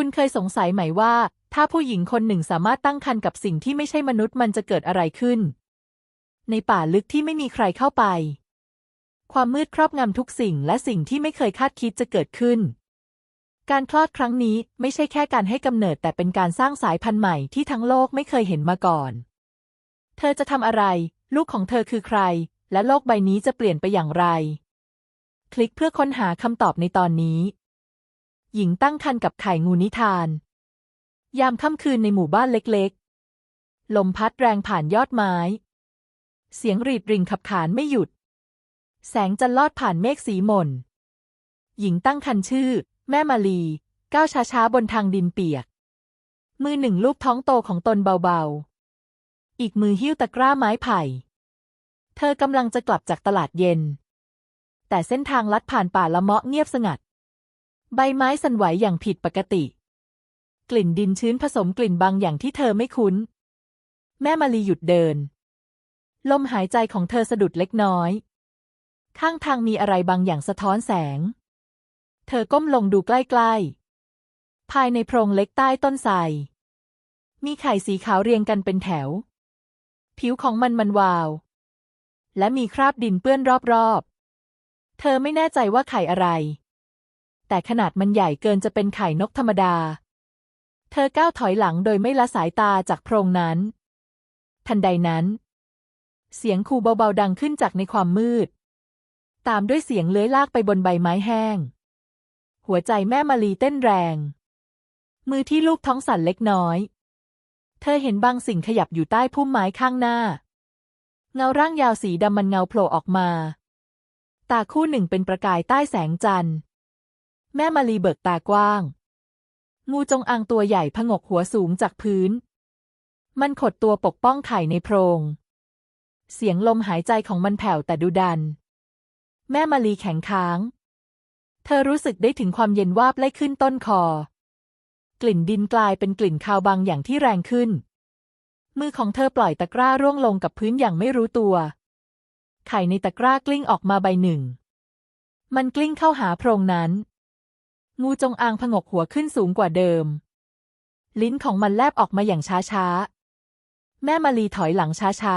คุณเคยสงสัยไหมว่า ถ้าผู้หญิงคนหนึ่งสามารถตั้งครรภ์กับสิ่งที่ไม่ใช่มนุษย์มันจะเกิดอะไรขึ้น ในป่าลึกที่ไม่มีใครเข้าไป ความมืดครอบงำทุกสิ่งและสิ่งที่ไม่เคยคาดคิดจะเกิดขึ้น การคลอดครั้งนี้ไม่ใช่แค่การให้กำเนิดแต่เป็นการสร้างสายพันธุ์ใหม่ที่ทั้งโลกไม่เคยเห็นมาก่อน เธอจะทำอะไร ลูกของเธอคือใคร และโลกใบนี้จะเปลี่ยนไปอย่างไร คลิกเพื่อค้นหาคำตอบในตอนนี้ หญิงตั้งครรภ์กับไข่งูนิทาน ยามค่ำคืนในหมู่บ้านเล็กๆ ลมพัดแรงผ่านยอดไม้ เสียงรีดริ่งขับขานไม่หยุด แสงจันลอดผ่านเมฆสีหม่น หญิงตั้งครรภ์ชื่อ แม่มาลีก้าวช้าๆบนทางดินเปียก มือหนึ่งลูบท้องโตของตนเบาๆ อีกมือหิ้วตะกร้าไม้ไผ่ เธอกำลังจะกลับจากตลาดเย็น แต่เส้นทางลัดผ่านป่าละเมาะเงียบสงัด ใบไม้สั่นไหวอย่างผิดปกติ กลิ่นดินชื้นผสมกลิ่นบางอย่างที่เธอไม่คุ้น แม่มาลีหยุดเดิน ลมหายใจของเธอสะดุดเล็กน้อย ข้างทางมีอะไรบางอย่างสะท้อนแสง เธอก้มลงดูใกล้ๆ ภายในโพรงเล็กใต้ต้นไทรมีไข่สีขาวเรียงกันเป็นแถว ผิวของมันมันวาว และมีคราบดินเปื้อนรอบๆ เธอไม่แน่ใจว่าไข่อะไร แต่ขนาดมันใหญ่เกินจะเป็นไข่นกธรรมดา เธอก้าวถอยหลังโดยไม่ละสายตาจากโพรงนั้น ทันใดนั้น เสียงคูเบาๆดังขึ้นจากในความมืด ตามด้วยเสียงเลื้อยลากไปบนใบไม้แห้ง หัวใจแม่มาลีเต้นแรง มือที่ลูกท้องสั่นเล็กน้อย เธอเห็นบางสิ่งขยับอยู่ใต้พุ่มไม้ข้างหน้า เงาร่างยาวสีดำมันเงาโผล่ออกมา ตาคู่หนึ่งเป็นประกายใต้แสงจันทร์ แม่มาลีเบิกตากว้าง งูจงอางตัวใหญ่ผงกหัวสูงจากพื้น มันขดตัวปกป้องไข่ในโพรง เสียงลมหายใจของมันแผ่วแต่ดุดัน แม่มาลีแข็งค้าง เธอรู้สึกได้ถึงความเย็นวาบไล่ขึ้นต้นคอ กลิ่นดินกลายเป็นกลิ่นคาวบางอย่างที่แรงขึ้น มือของเธอปล่อยตะกร้าร่วงลงกับพื้นอย่างไม่รู้ตัว ไข่ในตะกร้ากลิ้งออกมาใบหนึ่งมันกลิ้งเข้าหาโพรงนั้น งูจงอางผงกหัวขึ้นสูงกว่าเดิม ลิ้นของมันแลบออกมาอย่างช้าๆ แม่มาลีถอยหลังช้า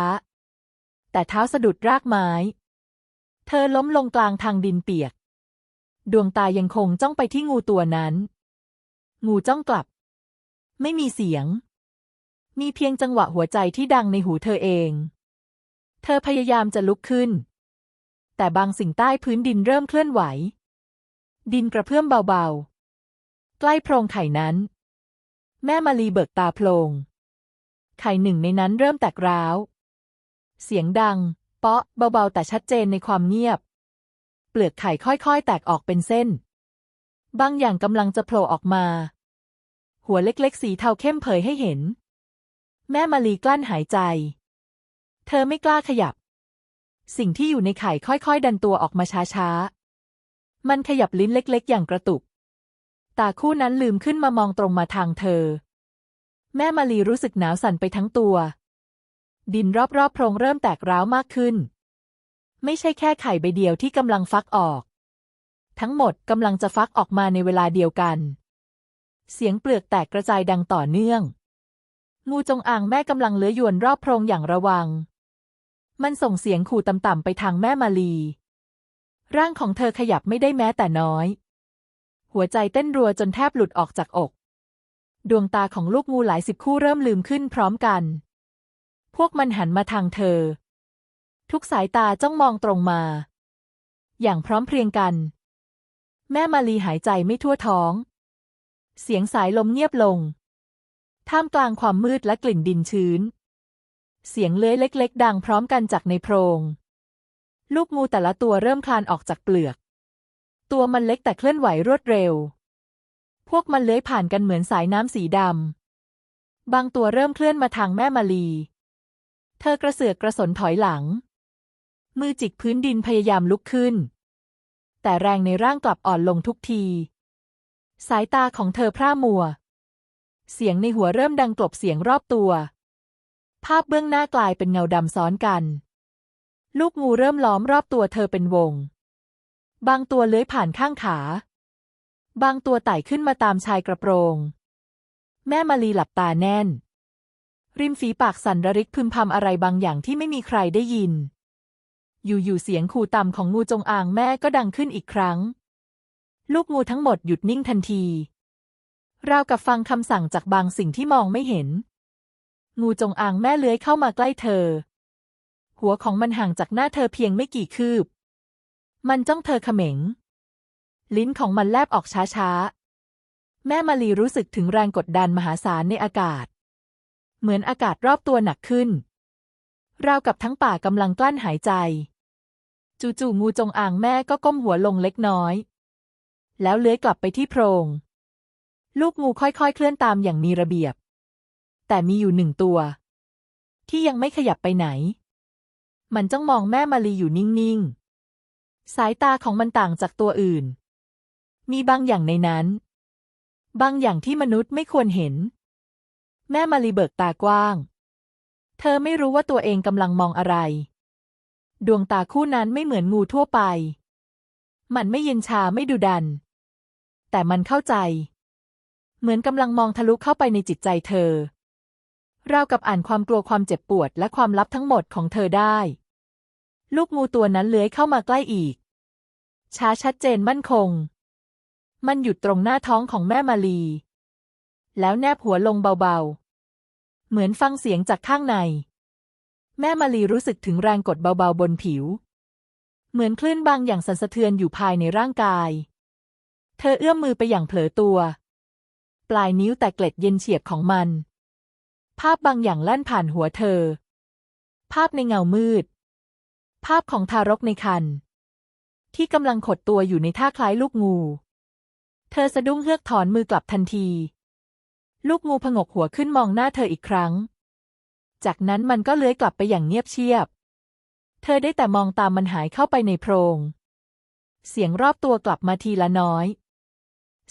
ๆ แต่เท้าสะดุดรากไม้ เธอล้มลงกลางทางดินเปียก ดวงตายังคงจ้องไปที่งูตัวนั้น งูจ้องกลับ ไม่มีเสียง มีเพียงจังหวะหัวใจที่ดังในหูเธอเอง เธอพยายามจะลุกขึ้น แต่บางสิ่งใต้พื้นดินเริ่มเคลื่อนไหว ดินกระเพื่อมเบาๆ ใกล้โพรงไข่นั้น แม่มาลีเบิกตาโพลง ไข่หนึ่งในนั้นเริ่มแตกร้าว เสียงดัง เปาะเบาๆ แต่ชัดเจนในความเงียบ เปลือกไข่ค่อยๆ แตกออกเป็นเส้น บางอย่างกำลังจะโผล่ออกมา หัวเล็กๆ สีเทาเข้มเผยให้เห็น แม่มาลีกลั้นหายใจ เธอไม่กล้าขยับ สิ่งที่อยู่ในไข่ค่อยๆ ดันตัวออกมาช้าๆ มันขยับลิ้นเล็กๆ อย่างกระตุก ตาคู่นั้นลืมขึ้นมามองตรงมาทางเธอ แม่มาลีรู้สึกหนาวสั่นไปทั้งตัว ดินรอบๆโพรงเริ่มแตกร้าวมากขึ้น ไม่ใช่แค่ไข่ใบเดียวที่กำลังฟักออก ทั้งหมดกำลังจะฟักออกมาในเวลาเดียวกัน เสียงเปลือกแตกกระจายดังต่อเนื่อง งูจงอางแม่กำลังเลื้อยวนรอบโพรงอย่างระวัง มันส่งเสียงขู่ต่ำๆไปทางแม่มาลี ร่างของเธอขยับไม่ได้แม้แต่น้อย หัวใจเต้นรัวจนแทบหลุดออกจากอก ดวงตาของลูกงูหลายสิบคู่เริ่มลืมขึ้นพร้อมกัน พวกมันหันมาทางเธอ ทุกสายตาจ้องมองตรงมา อย่างพร้อมเพรียงกัน แม่มาลีหายใจไม่ทั่วท้อง เสียงสายลมเงียบลง ท่ามกลางความมืดและกลิ่นดินชื้น เสียงเลื้อยเล็ก ๆ ดังพร้อมกันจากในโพรง ลูกงูแต่ละตัวเริ่มคลานออกจากเปลือก ตัวมันเล็กแต่เคลื่อนไหวรวดเร็ว พวกมันเลื้อยผ่านกันเหมือนสายน้ำสีดำ บางตัวเริ่มเคลื่อนมาทางแม่มาลี เธอกระเสือกกระสนถอยหลัง มือจิกพื้นดินพยายามลุกขึ้น แต่แรงในร่างกลับอ่อนลงทุกที สายตาของเธอพร่ามัว เสียงในหัวเริ่มดังกลบเสียงรอบตัว ภาพเบื้องหน้ากลายเป็นเงาดำซ้อนกัน ลูกงูเริ่มล้อมรอบตัวเธอเป็นวง บางตัวเลื้อยผ่านข้างขา บางตัวไต่ขึ้นมาตามชายกระโปรง แม่มาลีหลับตาแน่น ริมฝีปากสั่นระริกพึมพำอะไรบางอย่างที่ไม่มีใครได้ยิน อยู่ๆเสียงขู่ต่ำของงูจงอางแม่ก็ดังขึ้นอีกครั้ง ลูกงูทั้งหมดหยุดนิ่งทันที ราวกับฟังคำสั่งจากบางสิ่งที่มองไม่เห็น งูจงอางแม่เลื้อยเข้ามาใกล้เธอ หัวของมันห่างจากหน้าเธอเพียงไม่กี่คืบ มันจ้องเธอเขม็ง ลิ้นของมันแลบออกช้าๆ แม่มาลีรู้สึกถึงแรงกดดันมหาศาลในอากาศ เหมือนอากาศรอบตัวหนักขึ้น ราวกับทั้งป่ากำลังกลั้นหายใจ จู่ๆงูจงอางแม่ก็ก้มหัวลงเล็กน้อย แล้วเลื้อยกลับไปที่โพรง ลูกงูค่อยๆ เคลื่อนตามอย่างมีระเบียบ แต่มีอยู่หนึ่งตัว ที่ยังไม่ขยับไปไหน มันจ้องมองแม่มาลีอยู่นิ่งๆ สายตาของมันต่างจากตัวอื่น มีบางอย่างในนั้น บางอย่างที่มนุษย์ไม่ควรเห็น แม่มาลีเบิกตากว้าง เธอไม่รู้ว่าตัวเองกำลังมองอะไร ดวงตาคู่นั้นไม่เหมือนงูทั่วไป มันไม่เย็นชาไม่ดุดัน แต่มันเข้าใจ เหมือนกำลังมองทะลุเข้าไปในจิตใจเธอ ราวกับอ่านความกลัวความเจ็บปวดและความลับทั้งหมดของเธอได้ ลูกงูตัวนั้นเลื้อยเข้ามาใกล้อีก ช้าชัดเจนมั่นคง มันหยุดตรงหน้าท้องของแม่มาลี แล้วแนบหัวลงเบาๆ เหมือนฟังเสียงจากข้างใน แม่มาลีรู้สึกถึงแรงกดเบาๆบนผิว เหมือนคลื่นบางอย่างสั่นสะเทือนอยู่ภายในร่างกาย เธอเอื้อมมือไปอย่างเผลอตัว ปลายนิ้วแต่เกล็ดเย็นเฉียบของมัน ภาพบางอย่างลั่นผ่านหัวเธอ ภาพในเงามืด ภาพของทารกในครรภ์ที่กำลังขดตัวอยู่ในท่าคล้ายลูกงู เธอสะดุ้งเฮือกถอนมือกลับทันที ลูกงูผงกหัวขึ้นมองหน้าเธออีกครั้ง จากนั้นมันก็เลื้อยกลับไปอย่างเงียบเชียบ เธอได้แต่มองตามมันหายเข้าไปในโพรง เสียงรอบตัวกลับมาทีละน้อย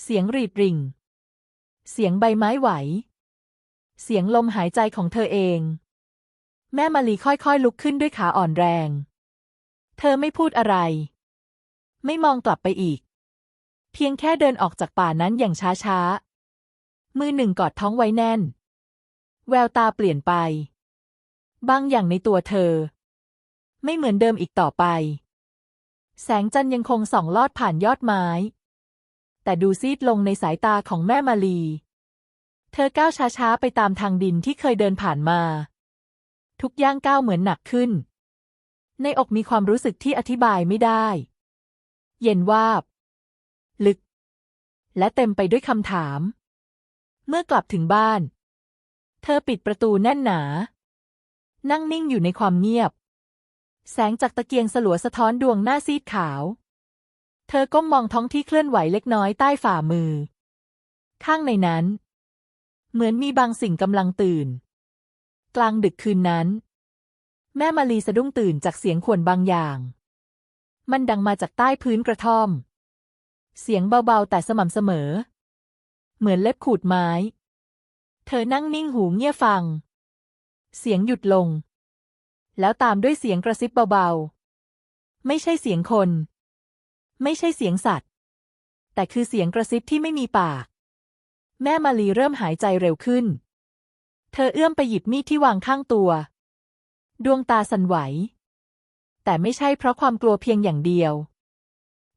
เสียงรีดริ่ง เสียงใบไม้ไหว เสียงลมหายใจของเธอเอง แม่มาลีค่อยๆ ลุกขึ้นด้วยขาอ่อนแรง เธอไม่พูดอะไร ไม่มองกลับไปอีก เพียงแค่เดินออกจากป่านั้นอย่างช้าๆ มือหนึ่งกอดท้องไว้แน่น แววตาเปลี่ยนไป บางอย่างในตัวเธอ ไม่เหมือนเดิมอีกต่อไป แสงจันทร์ยังคงส่องลอดผ่านยอดไม้ แต่ดูซีดลงในสายตาของแม่มาลี ธอก้าวช้าๆ ไปตามทางดินที่เคยเดินผ่านมา ทุกย่างก้าวเหมือนหนักขึ้น ในอกมีความรู้สึกที่อธิบายไม่ได้ เย็นวาบ ลึก และเต็มไปด้วยคำถาม เมื่อกลับถึงบ้าน เธอปิดประตูแน่นหนา นั่งนิ่งอยู่ในความเงียบ แสงจากตะเกียงสลัวสะท้อนดวงหน้าซีดขาว เธอก้มมองท้องที่เคลื่อนไหวเล็กน้อยใต้ฝ่ามือ ข้างในนั้น เหมือนมีบางสิ่งกำลังตื่น กลางดึกคืนนั้น แม่มาลีสะดุ้งตื่นจากเสียงข่วนบางอย่าง มันดังมาจากใต้พื้นกระท่อม เสียงเบาๆแต่สม่ำเสมอ เหมือนเล็บขูดไม้ เธอนั่งนิ่งหูเงี่ยฟัง เสียงหยุดลง แล้วตามด้วยเสียงกระซิบเบาๆ ไม่ใช่เสียงคน ไม่ใช่เสียงสัตว์ แต่คือเสียงกระซิบที่ไม่มีปาก แม่มาลีเริ่มหายใจเร็วขึ้น เธอเอื้อมไปหยิบมีดที่วางข้างตัว ดวงตาสั่นไหว แต่ไม่ใช่เพราะความกลัวเพียงอย่างเดียว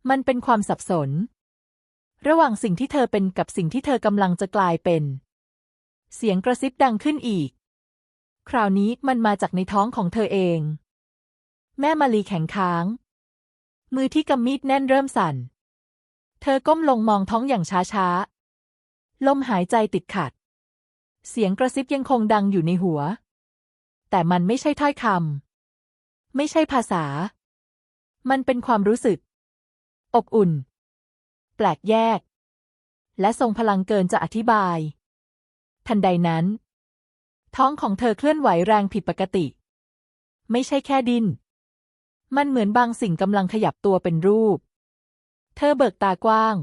มันเป็นความสับสน ระหว่างสิ่งที่เธอเป็นกับสิ่งที่เธอกำลังจะกลายเป็น เสียงกระซิบดังขึ้นอีก คราวนี้มันมาจากในท้องของเธอเอง แม่มาลีแข็งค้าง มือที่กำมีดแน่นเริ่มสั่น เธอก้มลงมองท้องอย่างช้าๆ ลมหายใจติดขัด เสียงกระซิบยังคงดังอยู่ในหัว แต่มันไม่ใช่ถ้อยคำไม่ใช่ภาษา มันเป็นความรู้สึก อบอุ่น แปลกแยก และทรงพลังเกินจะอธิบาย ทันใดนั้น ท้องของเธอเคลื่อนไหวแรงผิดปกติ ไม่ใช่แค่ดิน มันเหมือนบางสิ่งกำลังขยับตัวเป็นรูป เธอเบิกตากว้าง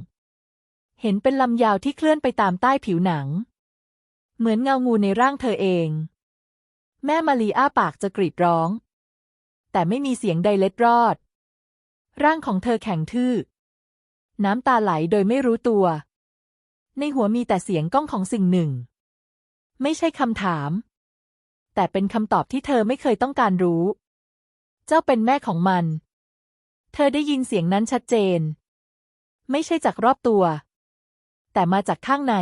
เห็นเป็นลำยาวที่เคลื่อนไปตามใต้ผิวหนัง เหมือนเงางูในร่างเธอเอง แม่มาลีอ้าปากจะกรีดร้อง แต่ไม่มีเสียงใดเล็ดรอด ร่างของเธอแข็งทื่อ น้ำตาไหลโดยไม่รู้ตัว ในหัวมีแต่เสียงก้องของสิ่งหนึ่ง ไม่ใช่คำถาม แต่เป็นคำตอบที่เธอไม่เคยต้องการรู้ เจ้าเป็นแม่ของมัน เธอได้ยินเสียงนั้นชัดเจน ไม่ใช่จากรอบตัว แต่มาจากข้างใน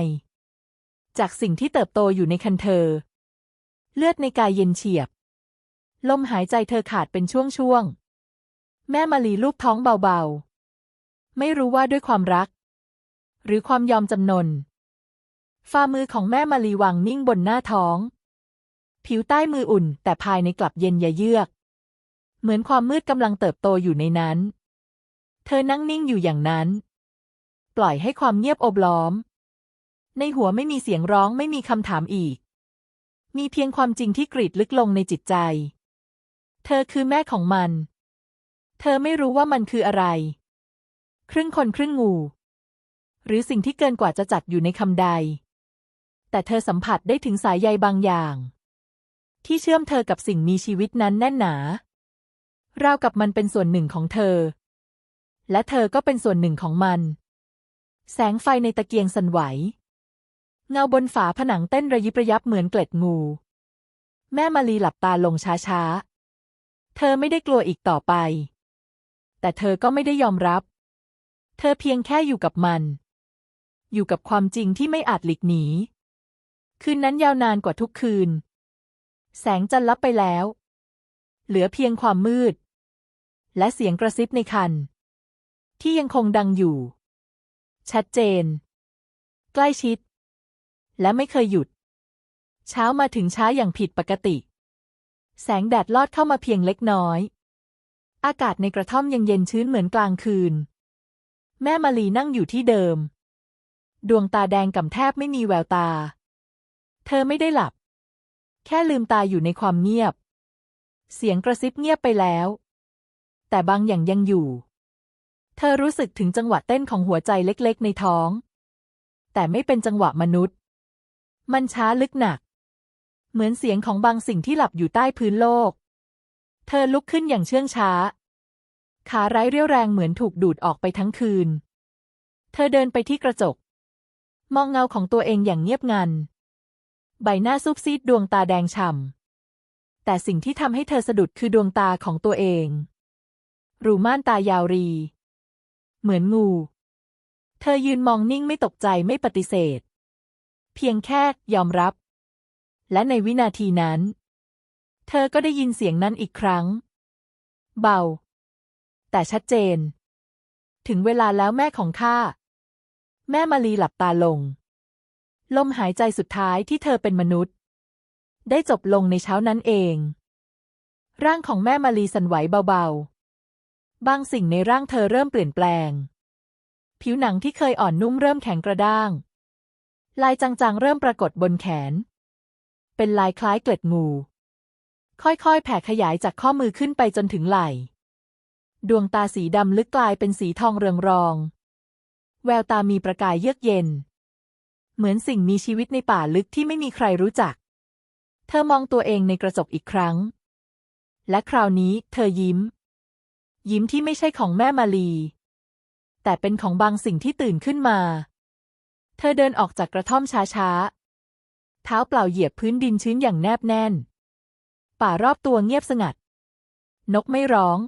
จากสิ่งที่เติบโตอยู่ในคันเธอ เลือดในกายเย็นเฉียบ ลมหายใจเธอขาดเป็นช่วงๆ แม่มาลีลูบท้องเบาๆ ไม่รู้ว่าด้วยความรัก หรือความยอมจำนน ฝ่ามือของแม่มาลีวางนิ่งบนหน้าท้อง ผิวใต้มืออุ่น แต่ภายในกลับเย็นยะเยือก เหมือนความมืดกำลังเติบโตอยู่ในนั้น เธอนั่งนิ่งอยู่อย่างนั้น ปล่อยให้ความเงียบอบล้อม ในหัวไม่มีเสียงร้องไม่มีคำถามอีก มีเพียงความจริงที่กรีดลึกลงในจิตใจ เธอคือแม่ของมัน เธอไม่รู้ว่ามันคืออะไร ครึ่งคนครึ่งงู หรือสิ่งที่เกินกว่าจะจัดอยู่ในคำใด แต่เธอสัมผัสได้ถึงสายใยบางอย่าง ที่เชื่อมเธอกับสิ่งมีชีวิตนั้นแน่นหนาราวกับมันเป็นส่วนหนึ่งของเธอ และเธอก็เป็นส่วนหนึ่งของมัน แสงไฟในตะเกียงสั่นไหว เงาบนฝาผนังเต้นระยิบระยับเหมือนเกล็ดงู แม่มาลีหลับตาลงช้าๆ เธอไม่ได้กลัวอีกต่อไป แต่เธอก็ไม่ได้ยอมรับ เธอเพียงแค่อยู่กับมัน อยู่กับความจริงที่ไม่อาจหลีกหนี คืนนั้นยาวนานกว่าทุกคืน แสงจันทร์ลับไปแล้ว เหลือเพียงความมืด และเสียงกระซิบในคัน ที่ยังคงดังอยู่ ชัดเจน ใกล้ชิด และไม่เคยหยุด เช้ามาถึงช้าอย่างผิดปกติ แสงแดดลอดเข้ามาเพียงเล็กน้อย อากาศในกระท่อมยังเย็นชื้นเหมือนกลางคืน แม่มาลีนั่งอยู่ที่เดิม ดวงตาแดงก่ำแทบไม่มีแววตา เธอไม่ได้หลับ แค่ลืมตาอยู่ในความเงียบ เสียงกระซิบเงียบไปแล้ว แต่บางอย่างยังอยู่ เธอรู้สึกถึงจังหวะเต้นของหัวใจเล็กๆ ในท้อง แต่ไม่เป็นจังหวะมนุษย์ มันช้าลึกหนัก เหมือนเสียงของบางสิ่งที่หลับอยู่ใต้พื้นโลก เธอลุกขึ้นอย่างเชื่องช้า ขาไร้เรี่ยวแรงเหมือนถูกดูดออกไปทั้งคืน เธอเดินไปที่กระจก มองเงาของตัวเองอย่างเงียบงัน ใบหน้าซุบซีดดวงตาแดงฉ่ำแต่สิ่งที่ทำให้เธอสะดุดคือดวงตาของตัวเอง รูม่านตายาวรี เหมือนงู เธอยืนมองนิ่งไม่ตกใจไม่ปฏิเสธ เพียงแค่ยอมรับ และในวินาทีนั้น เธอก็ได้ยินเสียงนั้นอีกครั้ง เบา แต่ชัดเจน ถึงเวลาแล้วแม่ของข้า แม่มาลีหลับตาลง ลมหายใจสุดท้ายที่เธอเป็นมนุษย์ ได้จบลงในเช้านั้นเอง ร่างของแม่มาลีสั่นไหวเบาๆ บางสิ่งในร่างเธอเริ่มเปลี่ยนแปลง ผิวหนังที่เคยอ่อนนุ่มเริ่มแข็งกระด้าง ลายจางๆเริ่มปรากฏบนแขน เป็นลายคล้ายเกล็ดงู ค่อยๆ แผ่ขยายจากข้อมือขึ้นไปจนถึงไหล่ ดวงตาสีดำลึกกลายเป็นสีทองเรืองรอง แววตามีประกายเยือกเย็น เหมือนสิ่งมีชีวิตในป่าลึกที่ไม่มีใครรู้จัก เธอมองตัวเองในกระจกอีกครั้ง และคราวนี้เธอยิ้ม ยิ้มที่ไม่ใช่ของแม่มาลี แต่เป็นของบางสิ่งที่ตื่นขึ้นมา เธอเดินออกจากกระท่อมช้าๆ เท้าเปล่าเหยียบพื้นดินชื้นอย่างแนบแน่น ป่ารอบตัวเงียบสงัด นกไม่ร้อง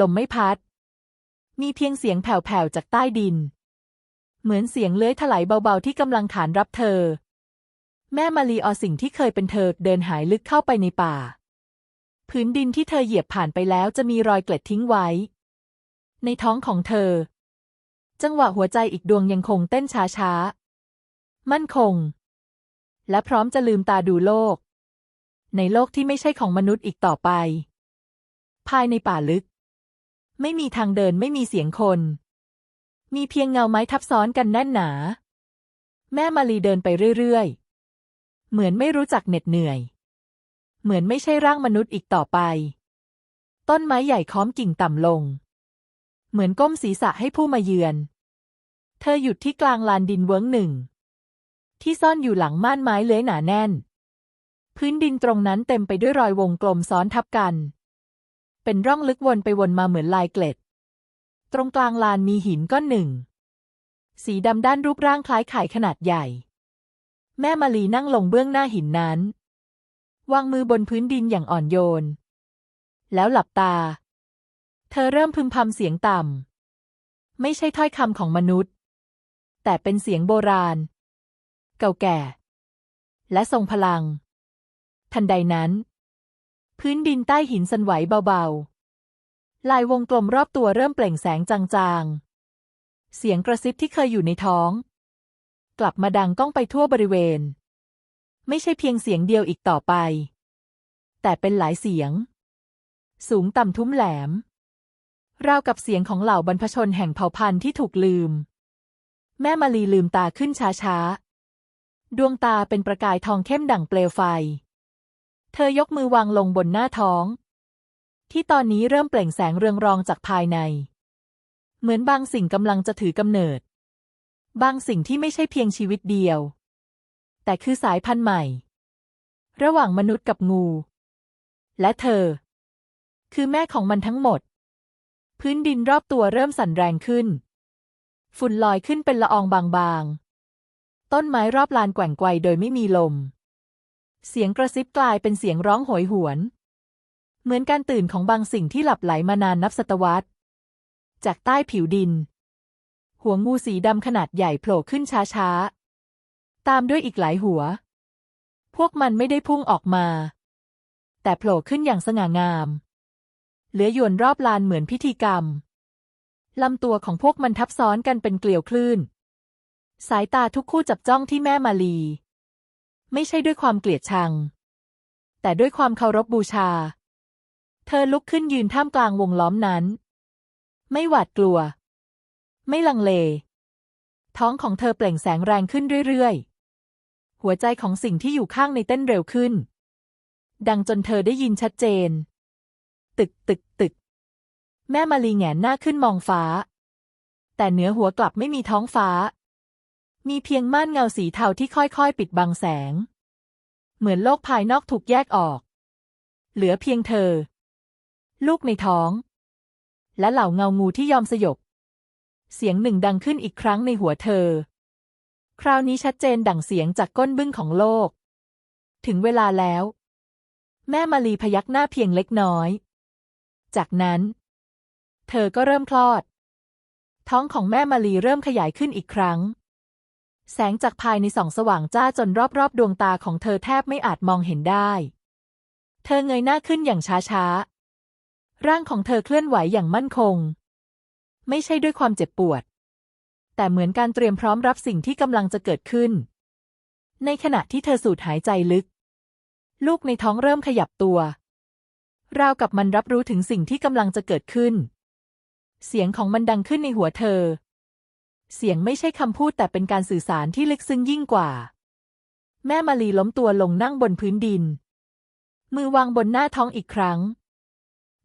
ลมไม่พัด มีเพียงเสียงแผ่วๆจากใต้ดิน เหมือนเสียงเลื้อยถลายเบาๆที่กำลังขานรับเธอ แม่มาลีเอาสิ่งที่เคยเป็นเธอเดินหายลึกเข้าไปในป่า พื้นดินที่เธอเหยียบผ่านไปแล้วจะมีรอยเกล็ดทิ้งไว้ ในท้องของเธอ จังหวะหัวใจอีกดวงยังคงเต้นช้าๆ มั่นคง และพร้อมจะลืมตาดูโลก ในโลกที่ไม่ใช่ของมนุษย์อีกต่อไป ภายในป่าลึก ไม่มีทางเดินไม่มีเสียงคน มีเพียงเงาไม้ทับซ้อนกันแน่นหนา แม่มาลีเดินไปเรื่อยๆ เหมือนไม่รู้จักเหน็ดเหนื่อย เหมือนไม่ใช่ร่างมนุษย์อีกต่อไป ต้นไม้ใหญ่ค้อมกิ่งต่ำลง เหมือนก้มศีรษะให้ผู้มาเยือน เธอหยุดที่กลางลานดินเวิ้งหนึ่ง ที่ซ่อนอยู่หลังม่านไม้เลื้อยหนาแน่น พื้นดินตรงนั้นเต็มไปด้วยรอยวงกลมซ้อนทับกัน เป็นร่องลึกวนไปวนมาเหมือนลายเกล็ด ตรงกลางลานมีหินก้อนหนึ่ง สีดำด้านรูปร่างคล้ายไข่ขนาดใหญ่ แม่มาลีนั่งลงเบื้องหน้าหินนั้น วางมือบนพื้นดินอย่างอ่อนโยน แล้วหลับตา เธอเริ่มพึมพำเสียงต่ำ ไม่ใช่ถ้อยคำของมนุษย์ แต่เป็นเสียงโบราณ เก่าแก่ และทรงพลัง ทันใดนั้น พื้นดินใต้หินสันไหวเบาๆ ลายวงกลมรอบตัวเริ่มเปล่งแสงจางๆ เสียงกระซิบที่เคยอยู่ในท้อง กลับมาดังก้องไปทั่วบริเวณ ไม่ใช่เพียงเสียงเดียวอีกต่อไป แต่เป็นหลายเสียง สูงต่ำทุ้มแหลม ราวกับเสียงของเหล่าบรรพชนแห่งเผ่าพันธุ์ที่ถูกลืม แม่มาลีลืมตาขึ้นช้าๆ ดวงตาเป็นประกายทองเข้มดั่งเปลวไฟ เธอยกมือวางลงบนหน้าท้อง ที่ตอนนี้เริ่มเปล่งแสงเรืองรองจากภายใน เหมือนบางสิ่งกำลังจะถือกำเนิด บางสิ่งที่ไม่ใช่เพียงชีวิตเดียว แต่คือสายพันธุ์ใหม่ ระหว่างมนุษย์กับงู และเธอ คือแม่ของมันทั้งหมด พื้นดินรอบตัวเริ่มสั่นแรงขึ้น ฝุ่นลอยขึ้นเป็นละอองบางๆ ต้นไม้รอบลานแกว่งไกวโดยไม่มีลม เสียงกระซิบกลายเป็นเสียงร้องโหยหวน เหมือนการตื่นของบางสิ่งที่หลับไหลมานานนับศตวรรษ จากใต้ผิวดิน หัวงูสีดำขนาดใหญ่โผล่ขึ้นช้าๆามด้วยอีกหลายหัว พวกมันไม่ได้พุ่งออกมา แต่โผล่ขึ้นอย่างสง่างาม เหลือยวนรอบลานเหมือนพิธีกรรม ลำตัวของพวกมันทับซ้อนกันเป็นเกลียวคลื่น สายตาทุกคู่จับจ้องที่แม่มาลี ไม่ใช่ด้วยความเกลียดชัง แต่ด้วยความเคารพบบูชา เธอลุกขึ้นยืนท่ามกลางวงล้อมนั้น ไม่หวาดกลัว ไม่ลังเลท้องของเธอเปล่งแสงแรงขึ้นเรื่อยๆ หัวใจของสิ่งที่อยู่ข้างในเต้นเร็วขึ้น ดังจนเธอได้ยินชัดเจน ตึกตึกตึก แม่มาลีแงนหน้าขึ้นมองฟ้า แต่เหนือหัวกลับไม่มีท้องฟ้า มีเพียงม่านเงาสีเทาที่ค่อยๆ ปิดบังแสง เหมือนโลกภายนอกถูกแยกออก เหลือเพียงเธอ ลูกในท้อง และเหล่าเงางูที่ยอมสยบเสียงหนึ่งดังขึ้นอีกครั้งในหัวเธอ คราวนี้ชัดเจนดั่งเสียงจากก้นบึ้งของโลก ถึงเวลาแล้ว แม่มาลีพยักหน้าเพียงเล็กน้อย จากนั้น เธอก็เริ่มคลอด ท้องของแม่มาลีเริ่มขยายขึ้นอีกครั้ง แสงจากภายในส่องสว่างจ้าจนรอบๆ ดวงตาของเธอแทบไม่อาจมองเห็นได้ เธอเงยหน้าขึ้นอย่างช้าๆ ร่างของเธอเคลื่อนไหวอย่างมั่นคง ไม่ใช่ด้วยความเจ็บปวด แต่เหมือนการเตรียมพร้อมรับสิ่งที่กำลังจะเกิดขึ้น ในขณะที่เธอสูดหายใจลึก ลูกในท้องเริ่มขยับตัว ราวกับมันรับรู้ถึงสิ่งที่กำลังจะเกิดขึ้น เสียงของมันดังขึ้นในหัวเธอ เสียงไม่ใช่คำพูดแต่เป็นการสื่อสารที่ลึกซึ้งยิ่งกว่า แม่มาลีล้มตัวลงนั่งบนพื้นดิน มือวางบนหน้าท้องอีกครั้ง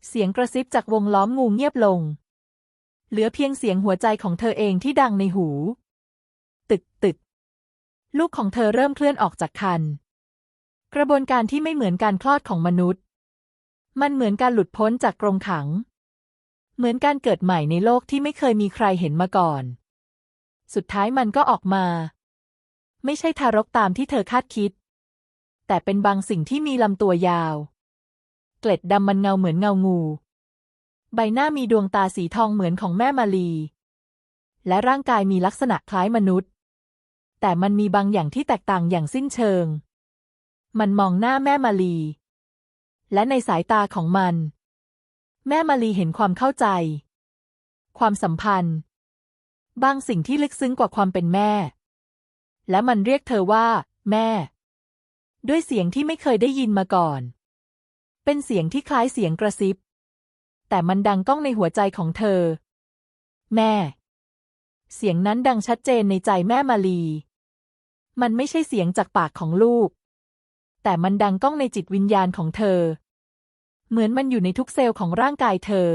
เสียงกระซิบจากวงล้อมงูเงียบลง เหลือเพียงเสียงหัวใจของเธอเองที่ดังในหู ตึกตึก ลูกของเธอเริ่มเคลื่อนออกจากคัน กระบวนการที่ไม่เหมือนการคลอดของมนุษย์ มันเหมือนการหลุดพ้นจากกรงขัง เหมือนการเกิดใหม่ในโลกที่ไม่เคยมีใครเห็นมาก่อน สุดท้ายมันก็ออกมา ไม่ใช่ทารกตามที่เธอคาดคิด แต่เป็นบางสิ่งที่มีลำตัวยาว เกล็ดดำมันเงาเหมือนเงางู ใบหน้ามีดวงตาสีทองเหมือนของแม่มาลี และร่างกายมีลักษณะคล้ายมนุษย์ แต่มันมีบางอย่างที่แตกต่างอย่างสิ้นเชิง มันมองหน้าแม่มาลี และในสายตาของมัน แม่มาลีเห็นความเข้าใจ ความสัมพันธ์ บางสิ่งที่ลึกซึ้งกว่าความเป็นแม่ และมันเรียกเธอว่า แม่ ด้วยเสียงที่ไม่เคยได้ยินมาก่อน เป็นเสียงที่คล้ายเสียงกระซิบ แต่มันดังก้องในหัวใจของเธอ แม่ เสียงนั้นดังชัดเจนในใจแม่มาลี มันไม่ใช่เสียงจากปากของลูก แต่มันดังก้องในจิตวิญญาณของเธอ เหมือนมันอยู่ในทุกเซลล์ของร่างกายเธอ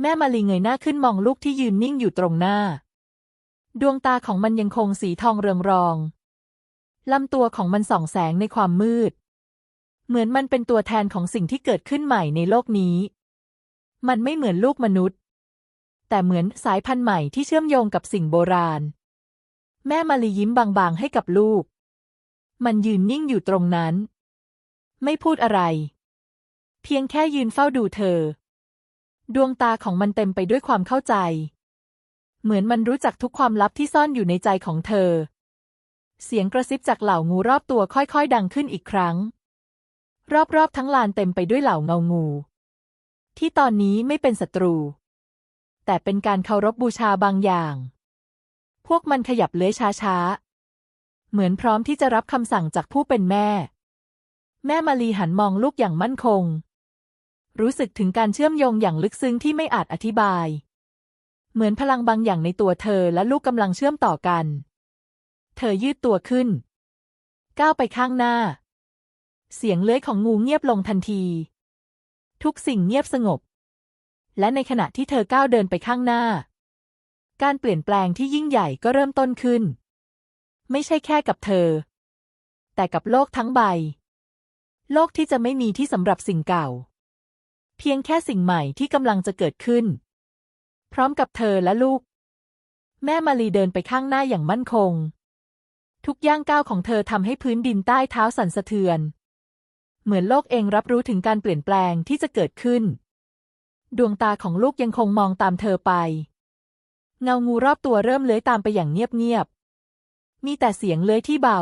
แม่มาลีเงยหน้าขึ้นมองลูกที่ยืนนิ่งอยู่ตรงหน้า ดวงตาของมันยังคงสีทองเรืองรองลำตัวของมันส่องแสงในความมืด เหมือนมันเป็นตัวแทนของสิ่งที่เกิดขึ้นใหม่ในโลกนี้ มันไม่เหมือนลูกมนุษย์ แต่เหมือนสายพันธุ์ใหม่ที่เชื่อมโยงกับสิ่งโบราณ แม่มาลียิ้มบางๆให้กับลูก มันยืนนิ่งอยู่ตรงนั้น ไม่พูดอะไร เพียงแค่ยืนเฝ้าดูเธอ ดวงตาของมันเต็มไปด้วยความเข้าใจ เหมือนมันรู้จักทุกความลับที่ซ่อนอยู่ในใจของเธอ เสียงกระซิบจากเหล่างูรอบตัวค่อยๆ ดังขึ้นอีกครั้ง รอบๆทั้งลานเต็มไปด้วยเหล่าเงางู ที่ตอนนี้ไม่เป็นศัตรู แต่เป็นการเคารพบบูชาบางอย่าง พวกมันขยับเลื้อยช้าๆ เหมือนพร้อมที่จะรับคำสั่งจากผู้เป็นแม่ แม่มาลีหันมองลูกอย่างมั่นคง รู้สึกถึงการเชื่อมโยงอย่างลึกซึ้งที่ไม่อาจอธิบาย เหมือนพลังบางอย่างในตัวเธอและลูกกำลังเชื่อมต่อกัน เธอยืดตัวขึ้น ก้าวไปข้างหน้า เสียงเลื้อยของงูเงียบลงทันที ทุกสิ่งเงียบสงบ และในขณะที่เธอก้าวเดินไปข้างหน้า การเปลี่ยนแปลงที่ยิ่งใหญ่ก็เริ่มต้นขึ้น ไม่ใช่แค่กับเธอ แต่กับโลกทั้งใบ โลกที่จะไม่มีที่สำหรับสิ่งเก่า เพียงแค่สิ่งใหม่ที่กำลังจะเกิดขึ้น พร้อมกับเธอและลูก แม่มาลีเดินไปข้างหน้าอย่างมั่นคง ทุกย่างก้าวของเธอทำให้พื้นดินใต้เท้าสั่นสะเทือน เหมือนโลกเองรับรู้ถึงการเปลี่ยนแปลงที่จะเกิดขึ้น ดวงตาของลูกยังคงมองตามเธอไป เงางูรอบตัวเริ่มเลื้อยตามไปอย่างเงียบๆ มีแต่เสียงเลื้อยที่เบา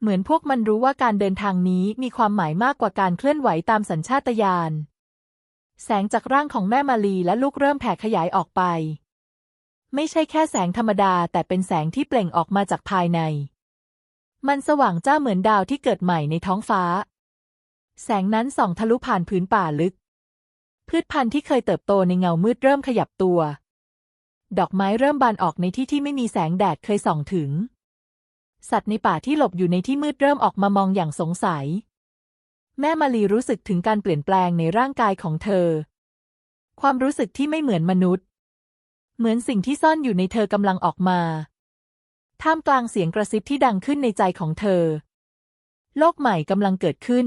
เหมือนพวกมันรู้ว่าการเดินทางนี้มีความหมายมากกว่าการเคลื่อนไหวตามสัญชาตญาณ แสงจากร่างของแม่มาลีและลูกเริ่มแผ่ขยายออกไป ไม่ใช่แค่แสงธรรมดาแต่เป็นแสงที่เปล่งออกมาจากภายในมันสว่างจ้าเหมือนดาวที่เกิดใหม่ในท้องฟ้า แสงนั้นส่องทะลุผ่านพื้นป่าลึก พืชพันธุ์ที่เคยเติบโตในเงามืดเริ่มขยับตัว ดอกไม้เริ่มบานออกในที่ที่ไม่มีแสงแดดเคยส่องถึง สัตว์ในป่าที่หลบอยู่ในที่มืดเริ่มออกมามองอย่างสงสัย แม่มาลีรู้สึกถึงการเปลี่ยนแปลงในร่างกายของเธอ ความรู้สึกที่ไม่เหมือนมนุษย์ เหมือนสิ่งที่ซ่อนอยู่ในเธอกำลังออกมา ท่ามกลางเสียงกระซิบที่ดังขึ้นในใจของเธอ โลกใหม่กำลังเกิดขึ้น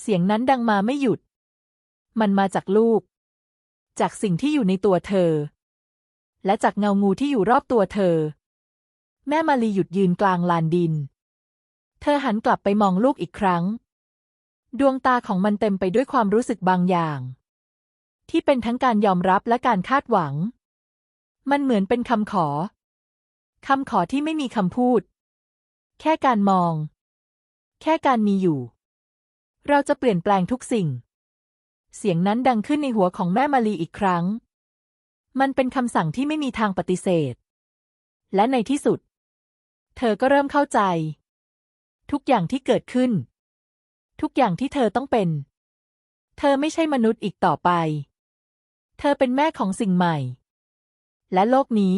เสียงนั้นดังมาไม่หยุด มันมาจากลูก จากสิ่งที่อยู่ในตัวเธอ และจากเงางูที่อยู่รอบตัวเธอ แม่มาลีหยุดยืนกลางลานดิน เธอหันกลับไปมองลูกอีกครั้ง ดวงตาของมันเต็มไปด้วยความรู้สึกบางอย่าง ที่เป็นทั้งการยอมรับและการคาดหวัง มันเหมือนเป็นคำขอคำขอที่ไม่มีคำพูด แค่การมอง แค่การมีอยู่ เราจะเปลี่ยนแปลงทุกสิ่ง เสียงนั้นดังขึ้นในหัวของแม่มาลีอีกครั้ง มันเป็นคำสั่งที่ไม่มีทางปฏิเสธ และในที่สุด เธอก็เริ่มเข้าใจ ทุกอย่างที่เกิดขึ้น ทุกอย่างที่เธอต้องเป็น เธอไม่ใช่มนุษย์อีกต่อไป เธอเป็นแม่ของสิ่งใหม่ และโลกนี้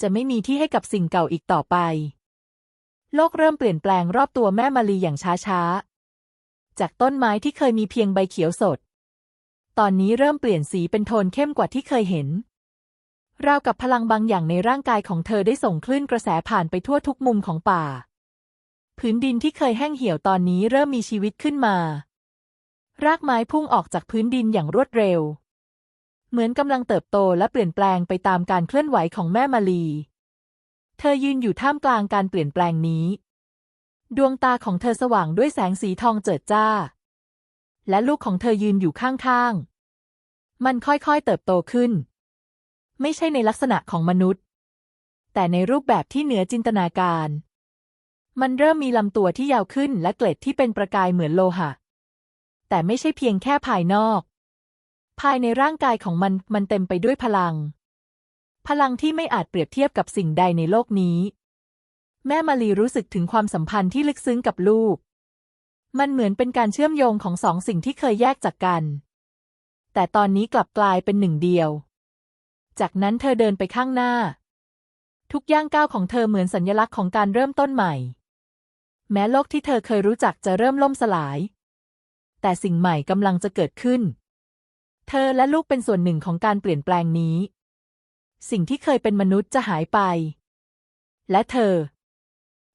จะไม่มีที่ให้กับสิ่งเก่าอีกต่อไป โลกเริ่มเปลี่ยนแปลงรอบตัวแม่มาลีอย่างช้าๆ จากต้นไม้ที่เคยมีเพียงใบเขียวสด ตอนนี้เริ่มเปลี่ยนสีเป็นโทนเข้มกว่าที่เคยเห็น ราวกับพลังบางอย่างในร่างกายของเธอได้ส่งคลื่นกระแสผ่านไปทั่วทุกมุมของป่า พื้นดินที่เคยแห้งเหี่ยวตอนนี้เริ่มมีชีวิตขึ้นมา รากไม้พุ่งออกจากพื้นดินอย่างรวดเร็ว เหมือนกำลังเติบโตและเปลี่ยนแปลงไปตามการเคลื่อนไหวของแม่มาลี เธอยืนอยู่ท่ามกลางการเปลี่ยนแปลงนี้ ดวงตาของเธอสว่างด้วยแสงสีทองเจิดจ้า และลูกของเธอยืนอยู่ข้างๆ มันค่อยๆเติบโตขึ้น ไม่ใช่ในลักษณะของมนุษย์ แต่ในรูปแบบที่เหนือจินตนาการ มันเริ่มมีลำตัวที่ยาวขึ้นและเกล็ดที่เป็นประกายเหมือนโลหะ แต่ไม่ใช่เพียงแค่ภายนอก ภายในร่างกายของมันมันเต็มไปด้วยพลัง พลังที่ไม่อาจเปรียบเทียบกับสิ่งใดในโลกนี้ แม่มาลีรู้สึกถึงความสัมพันธ์ที่ลึกซึ้งกับลูก มันเหมือนเป็นการเชื่อมโยงของสองสิ่งที่เคยแยกจากกัน แต่ตอนนี้กลับกลายเป็นหนึ่งเดียว จากนั้นเธอเดินไปข้างหน้า ทุกย่างก้าวของเธอเหมือนสัญลักษณ์ของการเริ่มต้นใหม่ แม้โลกที่เธอเคยรู้จักจะเริ่มล่มสลาย แต่สิ่งใหม่กำลังจะเกิดขึ้น เธอและลูกเป็นส่วนหนึ่งของการเปลี่ยนแปลงนี้ สิ่งที่เคยเป็นมนุษย์จะหายไป และเธอ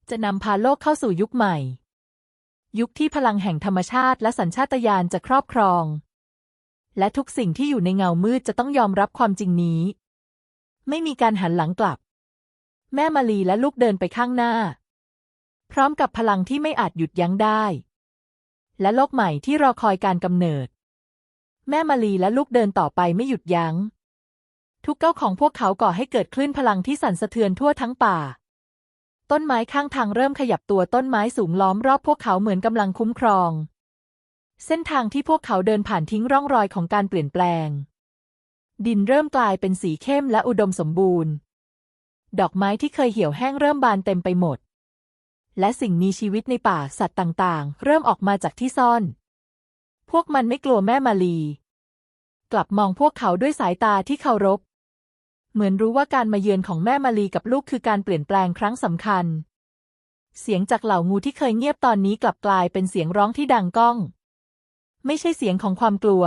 จะนำพาโลกเข้าสู่ยุคใหม่ ยุคที่พลังแห่งธรรมชาติและสัญชาตญาณจะครอบครอง และทุกสิ่งที่อยู่ในเงามืดจะต้องยอมรับความจริงนี้ ไม่มีการหันหลังกลับ แม่มาลีและลูกเดินไปข้างหน้า พร้อมกับพลังที่ไม่อาจหยุดยั้งได้ และโลกใหม่ที่รอคอยการกำเนิด แม่มาลีและลูกเดินต่อไปไม่หยุดยัง้ง ทุกเก้าของพวกเขาก่อให้เกิดคลื่นพลังที่สั่นสะเทือนทั่วทั้งป่า ต้นไม้ข้างทางเริ่มขยับตัวต้นไม้สูงล้อมรอบพวกเขาเหมือนกำลังคุ้มครอง เส้นทางที่พวกเขาเดินผ่านทิ้งร่องรอยของการเปลี่ยนแปลง ดินเริ่มกลายเป็นสีเข้มและอุดมสมบูรณ์ ดอกไม้ที่เคยเหี่ยวแห้งเริ่มบานเต็มไปหมด และสิ่งมีชีวิตในป่าสัตว์ต่างๆ เริ่มออกมาจากที่ซ่อน พวกมันไม่กลัวแม่มาลี กลับมองพวกเขาด้วยสายตาที่เคารพ เหมือนรู้ว่าการมาเยือนของแม่มาลีกับลูกคือการเปลี่ยนแปลงครั้งสำคัญ เสียงจากเหล่างูที่เคยเงียบตอนนี้กลับกลายเป็นเสียงร้องที่ดังก้อง ไม่ใช่เสียงของความกลัว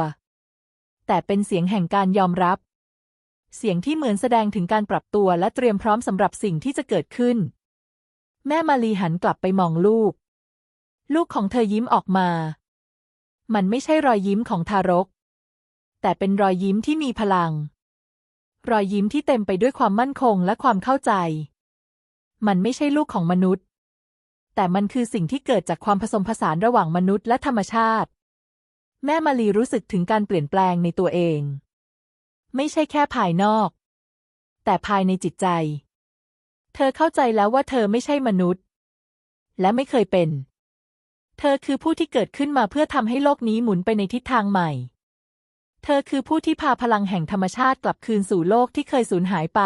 แต่เป็นเสียงแห่งการยอมรับ เสียงที่เหมือนแสดงถึงการปรับตัวและเตรียมพร้อมสำหรับสิ่งที่จะเกิดขึ้น แม่มาลีหันกลับไปมองลูก ลูกของเธอยิ้มออกมา มันไม่ใช่รอยยิ้มของทารก แต่เป็นรอยยิ้มที่มีพลัง รอยยิ้มที่เต็มไปด้วยความมั่นคงและความเข้าใจ มันไม่ใช่ลูกของมนุษย์ แต่มันคือสิ่งที่เกิดจากความผสมผสานระหว่างมนุษย์และธรรมชาติ แม่มาลีรู้สึกถึงการเปลี่ยนแปลงในตัวเอง ไม่ใช่แค่ภายนอก แต่ภายในจิตใจ เธอเข้าใจแล้วว่าเธอไม่ใช่มนุษย์ และไม่เคยเป็น เธอคือผู้ที่เกิดขึ้นมาเพื่อทำให้โลกนี้หมุนไปในทิศทางใหม่ เธอคือผู้ที่พาพลังแห่งธรรมชาติกลับคืนสู่โลกที่เคยสูญหายไป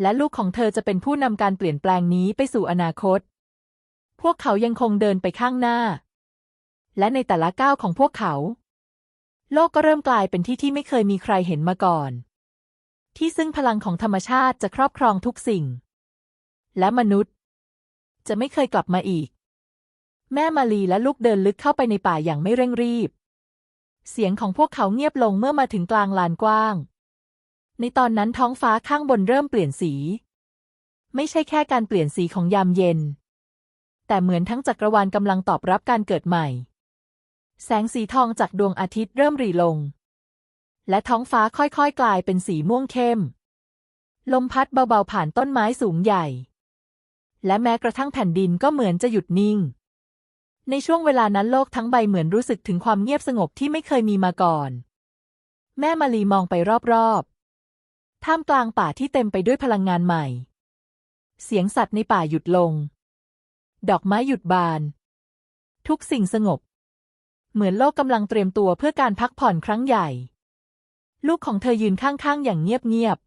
และลูกของเธอจะเป็นผู้นำการเปลี่ยนแปลงนี้ไปสู่อนาคต พวกเขายังคงเดินไปข้างหน้า และในแต่ละก้าวของพวกเขา โลกก็เริ่มกลายเป็นที่ที่ไม่เคยมีใครเห็นมาก่อน ที่ซึ่งพลังของธรรมชาติจะครอบครองทุกสิ่ง และมนุษย์ จะไม่เคยกลับมาอีก แม่มาลีและลูกเดินลึกเข้าไปในป่าอย่างไม่เร่งรีบ เสียงของพวกเขาเงียบลงเมื่อมาถึงกลางลานกว้าง ในตอนนั้นท้องฟ้าข้างบนเริ่มเปลี่ยนสี ไม่ใช่แค่การเปลี่ยนสีของยามเย็น แต่เหมือนทั้งจักรวาลกำลังตอบรับการเกิดใหม่ แสงสีทองจากดวงอาทิตย์เริ่มรีลง และท้องฟ้าค่อยๆกลายเป็นสีม่วงเข้ม ลมพัดเบาๆผ่านต้นไม้สูงใหญ่ และแม้กระทั่งแผ่นดินก็เหมือนจะหยุดนิ่ง ในช่วงเวลานั้นโลกทั้งใบเหมือนรู้สึกถึงความเงียบสงบที่ไม่เคยมีมาก่อน แม่มาลีมองไปรอบๆ ท่ามกลางป่าที่เต็มไปด้วยพลังงานใหม่ เสียงสัตว์ในป่าหยุดลง ดอกไม้หยุดบาน ทุกสิ่งสงบ เหมือนโลกกำลังเตรียมตัวเพื่อการพักผ่อนครั้งใหญ่ ลูกของเธอยืนข้างๆ อย่างเงียบ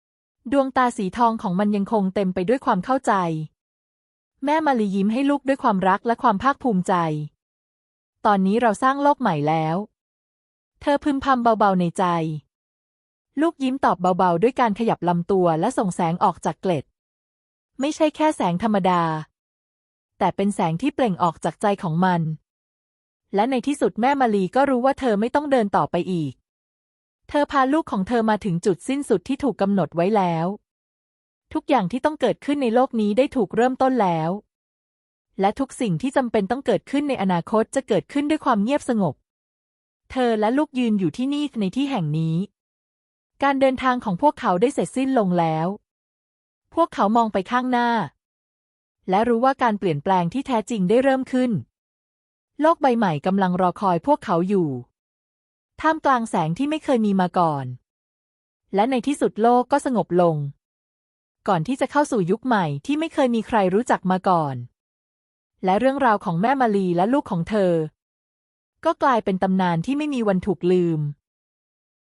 ๆ ดวงตาสีทองของมันยังคงเต็มไปด้วยความเข้าใจ แม่มาลียิ้มให้ลูกด้วยความรักและความภาคภูมิใจ ตอนนี้เราสร้างโลกใหม่แล้ว เธอพึมพำเบาๆในใจ ลูกยิ้มตอบเบาๆ ด้วยการขยับลำตัวและส่งแสงออกจากเกล็ด ไม่ใช่แค่แสงธรรมดา แต่เป็นแสงที่เปล่งออกจากใจของมัน และในที่สุดแม่มาลีก็รู้ว่าเธอไม่ต้องเดินต่อไปอีก เธอพาลูกของเธอมาถึงจุดสิ้นสุดที่ถูกกำหนดไว้แล้ว ทุกอย่างที่ต้องเกิดขึ้นในโลกนี้ได้ถูกเริ่มต้นแล้ว และทุกสิ่งที่จำเป็นต้องเกิดขึ้นในอนาคตจะเกิดขึ้นด้วยความเงียบสงบ เธอและลูกยืนอยู่ที่นี่ในที่แห่งนี้ การเดินทางของพวกเขาได้เสร็จสิ้นลงแล้ว พวกเขามองไปข้างหน้า และรู้ว่าการเปลี่ยนแปลงที่แท้จริงได้เริ่มขึ้น โลกใบใหม่กำลังรอคอยพวกเขาอยู่ ท่ามกลางแสงที่ไม่เคยมีมาก่อน และในที่สุดโลกก็สงบลง ก่อนที่จะเข้าสู่ยุคใหม่ที่ไม่เคยมีใครรู้จักมาก่อน และเรื่องราวของแม่มาลีและลูกของเธอ ก็กลายเป็นตำนานที่ไม่มีวันถูกลืม